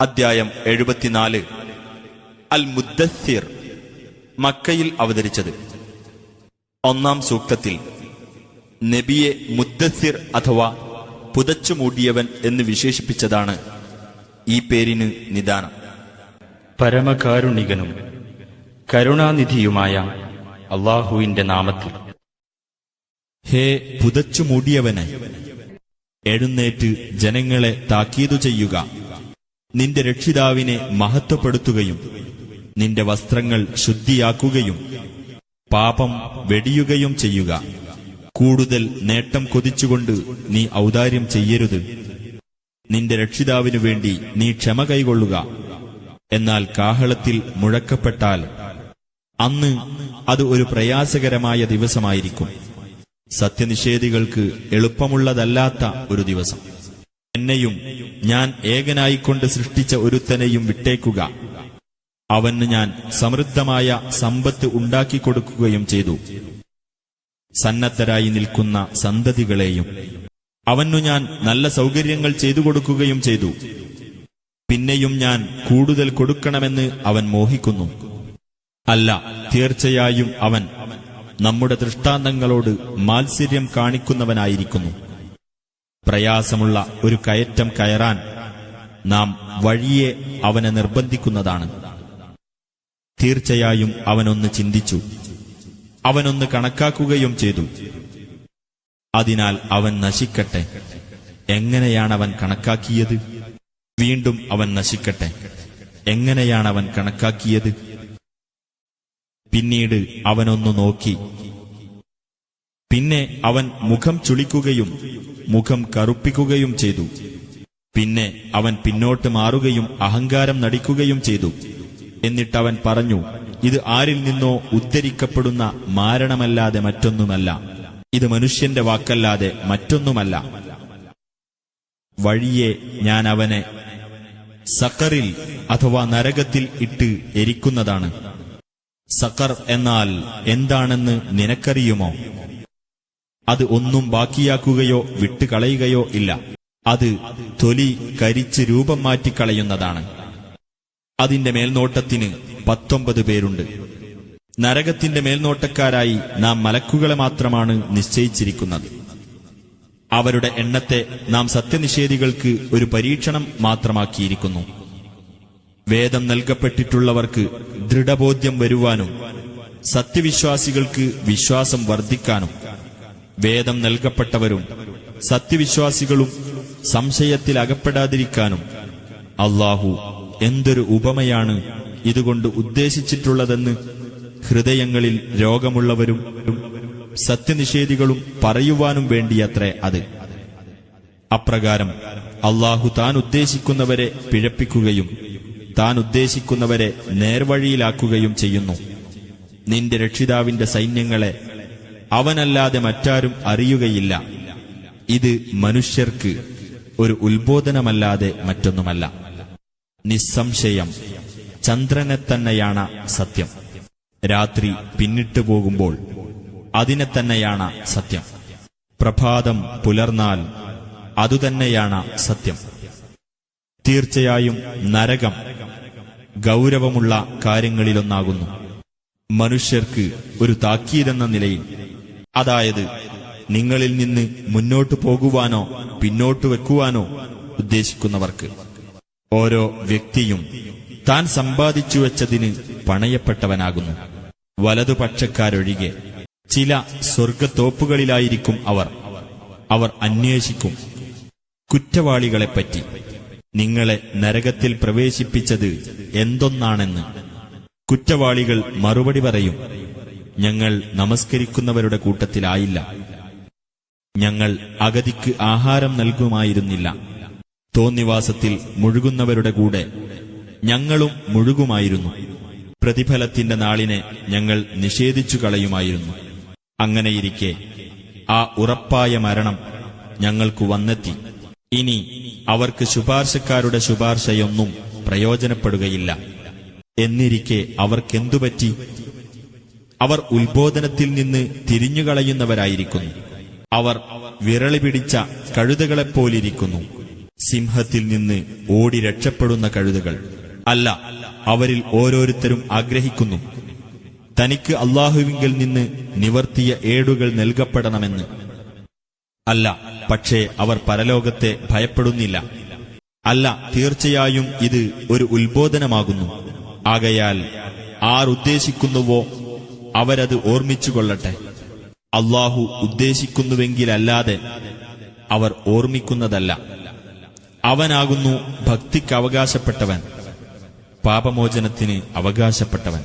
അദ്ധ്യായം എഴുപത്തിനാല്. അൽ മുദ്ദസ്സിർ മക്കയിൽ അവതരിച്ചത്. ഒന്നാം സൂക്തത്തിൽ നബിയെ മുദ്ദസ്സിർ അഥവാ പുതച്ചു മൂടിയവൻ എന്ന് വിശേഷിപ്പിച്ചതാണ് ഈ പേരിന് നിദാനം. പരമകാരുണികനും കരുണാനിധിയുമായ അള്ളാഹുവിന്റെ നാമത്തിൽ. ഹേ പുതച്ചു മൂടിയവനെ എഴുന്നേറ്റ് ജനങ്ങളെ താക്കീതു ചെയ്യുക. നിന്റെ രക്ഷിതാവിനെ മഹത്വപ്പെടുത്തുകയും നിന്റെ വസ്ത്രങ്ങൾ ശുദ്ധിയാക്കുകയും പാപം വെടിയുകയും ചെയ്യുക. കൂടുതൽ നേട്ടം കൊതിച്ചുകൊണ്ട് നീ ഔദാര്യം ചെയ്യരുത്. നിന്റെ രക്ഷിതാവിനു വേണ്ടി നീ ക്ഷമ കൈകൊള്ളുക. എന്നാൽ കാഹളത്തിൽ മുഴക്കപ്പെട്ടാൽ അന്ന് അത് ഒരു പ്രയാസകരമായ ദിവസമായിരിക്കും. സത്യനിഷേധികൾക്ക് എളുപ്പമുള്ളതല്ലാത്ത ഒരു ദിവസം. എന്നെയും ഞാൻ ഏകനായിക്കൊണ്ട് സൃഷ്ടിച്ച ഒരുത്തനെയും വിട്ടേക്കുക. അവന് ഞാൻ സമൃദ്ധമായ സമ്പത്ത് ഉണ്ടാക്കിക്കൊടുക്കുകയും ചെയ്തു. സന്നദ്ധരായി നിൽക്കുന്ന സന്തതികളെയും അവനു ഞാൻ നല്ല സൗകര്യങ്ങൾ ചെയ്തു കൊടുക്കുകയും ചെയ്തു. പിന്നെയും ഞാൻ കൂടുതൽ കൊടുക്കണമെന്ന് അവൻ മോഹിക്കുന്നു. അല്ല തീർച്ചയായും അവൻ നമ്മുടെ ദൃഷ്ടാന്തങ്ങളോട് മാത്സര്യം കാണിക്കുന്നവനായിരിക്കുന്നു. പ്രയാസമുള്ള ഒരു കയറ്റം കയറാൻ നാം വഴിയെ അവനെ നിർബന്ധിക്കുന്നതാണ്. തീർച്ചയായും അവനൊന്ന് ചിന്തിച്ചു. അവനൊന്ന് കണക്കാക്കുകയും ചെയ്തു. അതിനാൽ അവൻ നശിക്കട്ടെ. എങ്ങനെയാണവൻ കണക്കാക്കിയത്? വീണ്ടും അവൻ നശിക്കട്ടെ. എങ്ങനെയാണവൻ കണക്കാക്കിയത്? പിന്നീട് അവനൊന്നു നോക്കി. പിന്നെ അവൻ മുഖം ചുളിക്കുകയും മുഖം കറുപ്പിക്കുകയും ചെയ്തു. പിന്നെ അവൻ പിന്നോട്ട് മാറുകയും അഹങ്കാരം നടിക്കുകയും ചെയ്തു. എന്നിട്ടവൻ പറഞ്ഞു ഇത് ആരിൽ നിന്നോ ഉദ്ധരിക്കപ്പെടുന്ന മാരണമല്ലാതെ മറ്റൊന്നുമല്ല. ഇത് മനുഷ്യന്റെ വാക്കല്ലാതെ മറ്റൊന്നുമല്ല. വഴിയെ ഞാൻ അവനെ സക്കറിൽ അഥവാ നരകത്തിൽ ഇട്ട് എരിക്കുന്നതാണ്. സക്കർ എന്നാൽ എന്താണെന്ന് നിനക്കറിയുമോ? അത് ഒന്നും ബാക്കിയാക്കുകയോ വിട്ടുകളയുകയോ ഇല്ല. അത് തൊലി കരിച്ച് രൂപം മാറ്റിക്കളയുന്നതാണ്. അതിന്റെ മേൽനോട്ടത്തിന് പത്തൊമ്പത് പേരുണ്ട്. നരകത്തിന്റെ മേൽനോട്ടക്കാരായി നാം മലക്കുകളെ മാത്രമാണ് നിശ്ചയിച്ചിരിക്കുന്നത്. അവരുടെ എണ്ണത്തെ നാം സത്യനിഷേധികൾക്ക് ഒരു പരീക്ഷണം മാത്രമാക്കിയിരിക്കുന്നു. വേദം നൽകപ്പെട്ടിട്ടുള്ളവർക്ക് ദൃഢബോധ്യം വരുവാനും സത്യവിശ്വാസികൾക്ക് വിശ്വാസം വർദ്ധിക്കാനും വേദം നൽകപ്പെട്ടവരും സത്യവിശ്വാസികളും സംശയത്തിൽ അകപ്പെടാതിരിക്കാനും അള്ളാഹു എന്തൊരു ഉപമയാണ് ഇതുകൊണ്ട് ഉദ്ദേശിച്ചിട്ടുള്ളതെന്ന് ഹൃദയങ്ങളിൽ രോഗമുള്ളവരും സത്യനിഷേധികളും പറയുവാനും വേണ്ടിയത്രേ അത്. അപ്രകാരം അള്ളാഹു താൻ ഉദ്ദേശിക്കുന്നവരെ പിഴപ്പിക്കുകയും താൻ ഉദ്ദേശിക്കുന്നവരെ നേർവഴിയിലാക്കുകയും ചെയ്യുന്നു. നിന്റെ രക്ഷിതാവിന്റെ സൈന്യങ്ങളെ അവനല്ലാതെ മറ്റാരും അറിയുകയില്ല. ഇത് മനുഷ്യർക്ക് ഒരു ഉത്ബോധനമല്ലാതെ മറ്റൊന്നുമല്ല. നിസ്സംശയം ചന്ദ്രനെ തന്നെയാണ് സത്യം. രാത്രി പിന്നിട്ടു പോകുമ്പോൾ അതിനെ തന്നെയാണ് സത്യം. പ്രഭാതം പുലർന്നാൽ അതുതന്നെയാണ് സത്യം. തീർച്ചയായും നരകം ഗൗരവമുള്ള കാര്യങ്ങളിലൊന്നാകുന്നു. മനുഷ്യർക്ക് ഒരു താക്കീതെന്ന നിലയിൽ അതായത് നിങ്ങളിൽ നിന്ന് മുന്നോട്ടു പോകുവാനോ പിന്നോട്ടു വെക്കുവാനോ ഉദ്ദേശിക്കുന്നവർക്ക്. ഓരോ വ്യക്തിയും താൻ സമ്പാദിച്ചു വെച്ചതിന് പണയപ്പെട്ടവനാകുന്നു. വലതുപക്ഷക്കാരൊഴികെ ചില സ്വർഗത്തോപ്പുകളിലായിരിക്കും അവർ. അവർ അന്വേഷിക്കും. കുറ്റവാളികളെപ്പറ്റി നിങ്ങളെ നരകത്തിൽ പ്രവേശിപ്പിച്ചത് എന്തൊന്നാണെന്ന്. കുറ്റവാളികൾ മറുപടി പറയും. ഞങ്ങൾ നമസ്കരിക്കുന്നവരുടെ കൂട്ടത്തിലായില്ല. ഞങ്ങൾ അഗതിക്ക് ആഹാരം നൽകുമായിരുന്നില്ല. തോന്നിവാസത്തിൽ മുഴുകുന്നവരുടെ കൂടെ ഞങ്ങളും മുഴുകുമായിരുന്നു. പ്രതിഫലത്തിന്റെ നാളിനെ ഞങ്ങൾ നിഷേധിച്ചു കളയുമായിരുന്നു. അങ്ങനെയിരിക്കെ ആ ഉറപ്പായ മരണം ഞങ്ങൾക്കു വന്നെത്തി. ഇനി അവർക്ക് ശുപാർശക്കാരുടെ ശുപാർശയൊന്നും പ്രയോജനപ്പെടുകയില്ല. എന്നിരിക്കെ അവർക്കെന്തുപറ്റി? അവർ ഉത്ബോധനത്തിൽ നിന്ന് തിരിഞ്ഞുകളയുന്നവരായിരിക്കുന്നു. അവർ വിരളി പിടിച്ച കഴുതകളെപ്പോലിരിക്കുന്നു. സിംഹത്തിൽ നിന്ന് ഓടി രക്ഷപ്പെടുന്ന കഴുതകൾ. അല്ല അവരിൽ ഓരോരുത്തരും ആഗ്രഹിക്കുന്നു. തനിക്ക് അള്ളാഹുവിങ്കിൽ നിന്ന് നിവർത്തിയ ഏടുകൾ നൽകപ്പെടണമെന്ന്. അല്ല പക്ഷേ അവർ പരലോകത്തെ ഭയപ്പെടുന്നില്ല. അല്ല തീർച്ചയായും ഇത് ഒരു ഉത്ബോധനമാകുന്നു. ആകയാൽ ആർ ഉദ്ദേശിക്കുന്നുവോ അവരത് ഓർമ്മിച്ചുകൊള്ളട്ടെ. അള്ളാഹു ഉദ്ദേശിക്കുന്നുവെങ്കിലല്ലാതെ അവർ ഓർമ്മിക്കുന്നതല്ല. അവനാകുന്നു ഭക്തിക്ക് അവകാശപ്പെട്ടവൻ പാപമോചനത്തിന് അവകാശപ്പെട്ടവൻ.